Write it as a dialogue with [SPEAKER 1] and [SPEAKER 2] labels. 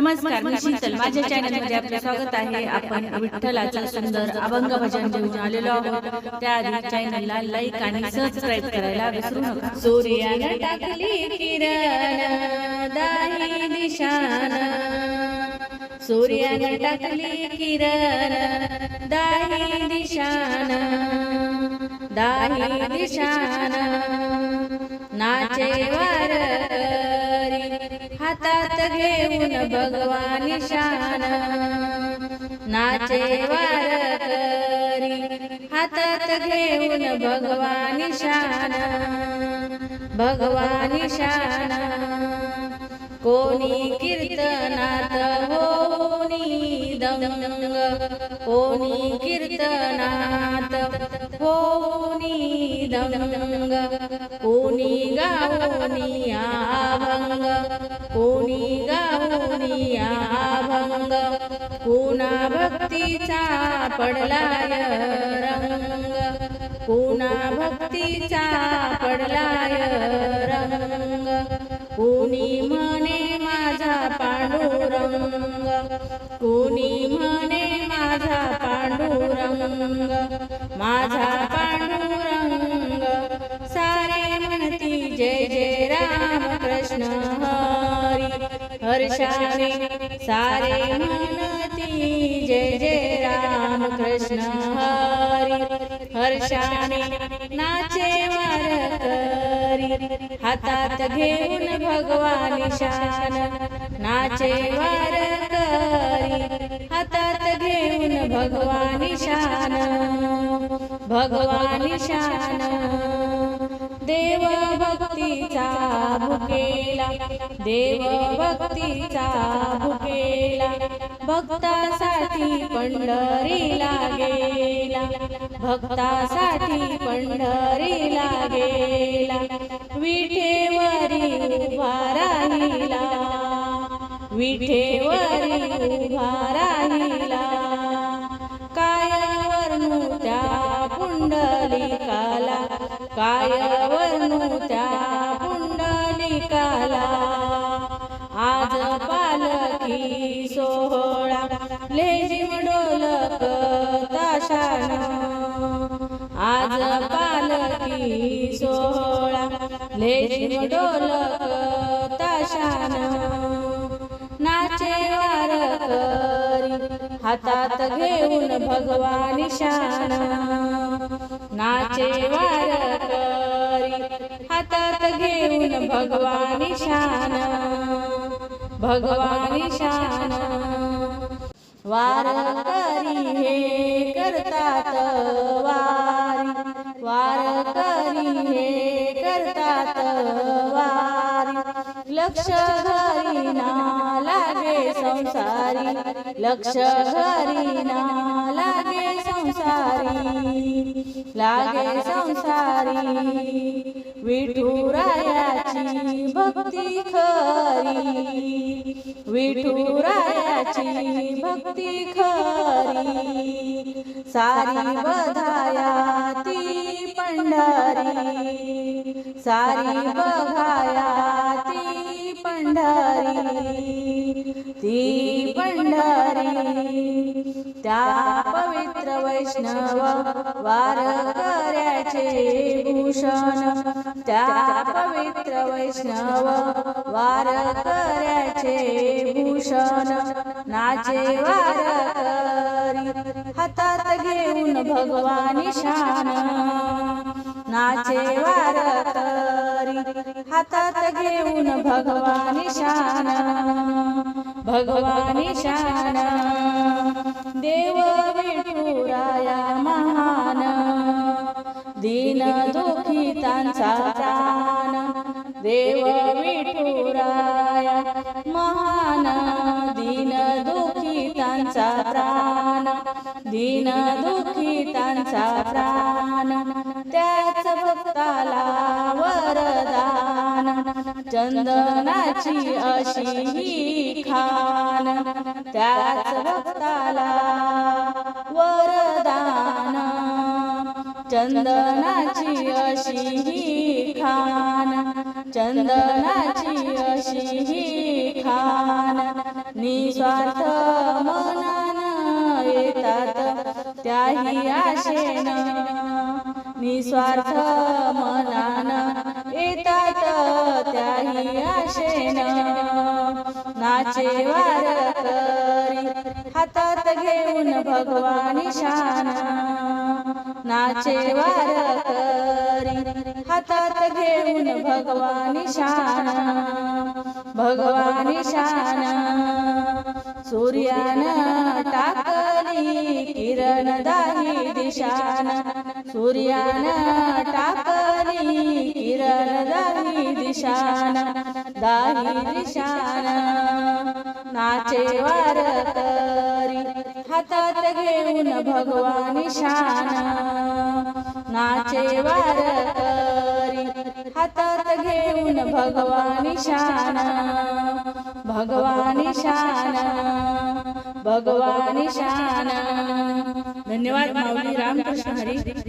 [SPEAKER 1] नमस्कार मी शीतल. माझ्या चॅनलमध्ये आपलं स्वागत आहे. आपण विठ्ठलाचं सुंदर अभंग भजन घेऊन आलेलो आहोत. त्याआधी चॅनलला लाईक आणि सबस्क्राईब करायला विसरू नका. सूर्याने टाकली किरण दाही टाकली किरण दाही दिशान दाही दिशान नाचे वारकरी हातात घेऊन भगवान शान नाचे वारकरी हातात घेऊन भगवान शान भगवान शान कोणी कीर्तनात होनी दंग कोणी कीर्तनात होनी दंग कोणी गावनी आभंग. कोणी गाऊनी अभंग कोणा भक्तीचा पडला रंग? कोणा भक्तीचा पडला रंग? कोणी म्हणे माझा पांडुरंग? कोणी म्हणे माझा पांडुरंग? माझा पांडुरंग सारे म्हणती जय जय राम कृष्ण हरी हर्षाने सारे म्हणती जय जय राम कृष्ण हरी। हर्षाने नाचे वारकरी हातात घेऊन भगवान शान नाचे वारकरी हातात घेऊन भगवान शान भगवान शान देवा भक्तीचा भुकेला देव भक्तीचा भुकेला भक्तासाठी पंढरीला गेला भक्तासाठी पंढरीला गेला विठेवरी उभा राहिला विठेवरी उभा राहिला कायावर त्या पुंडलिकाला. आज पालखी सोहळा लेझिम डोलक ताशान. आज पालखी सोहळा लेझिम डोलक ताशान. नाचे वारकरी हातात घेऊन भगवान शान नाचे वारकरी हातात घेऊन भगवान शान भगवान शान वारकरी हे करतात वारी वारकरी हे करतात वारी. लक्ष घरी ना लागे संसारी लक्ष घरी ना लागे संसारी लागे संसारी. विठुरायाची भक्ती खरी. विठुरायाची भक्ती खरी. सारी बधाया ती पंढरी. सारी बघाया ती पंढरी. ती पंढरी त्या पवित्र वैष्णव वारकऱ्याचे भूषण. त्या पवित्र वैष्णव वारकऱ्याचे भूषण. नाचे वारकरी हातात घेऊन भगवानी शान नाचे वारकरी हातात घेऊन भगवान शान भगवानी शान देव दीन दुखितांचा प्राण देव विठुराया महान दीन दुखितांचा प्राण. दीन दुखितांचा प्राण त्याच भक्ताला वरदान. चंदनाची अशी ही खान त्याच भक्ताला चंदनाची अशी ही खान चंदनाची अशी ही खान. निस्वार्थ मनान येतात त्याही आशेन. निस्वार्थ मनान येतात त्याही आशेन. नाचे वारकरी हातात घेऊन भगवान शान. नाचे वारकरी हातात घेऊन भगवानी शान भगवानी शान. सूर्यान टाकली किरण दाही दिशान. सूर्यान टाकली किरण दाही दिशान. दाही दिशान. नाचे वारकरी हातात घेऊन भगवानी शान. नाचे वारकरी हातात घेऊन भगवानी शान. भगवानी शान भगवानी शान. धन्यवाद माऊली रामकृष्ण हरी.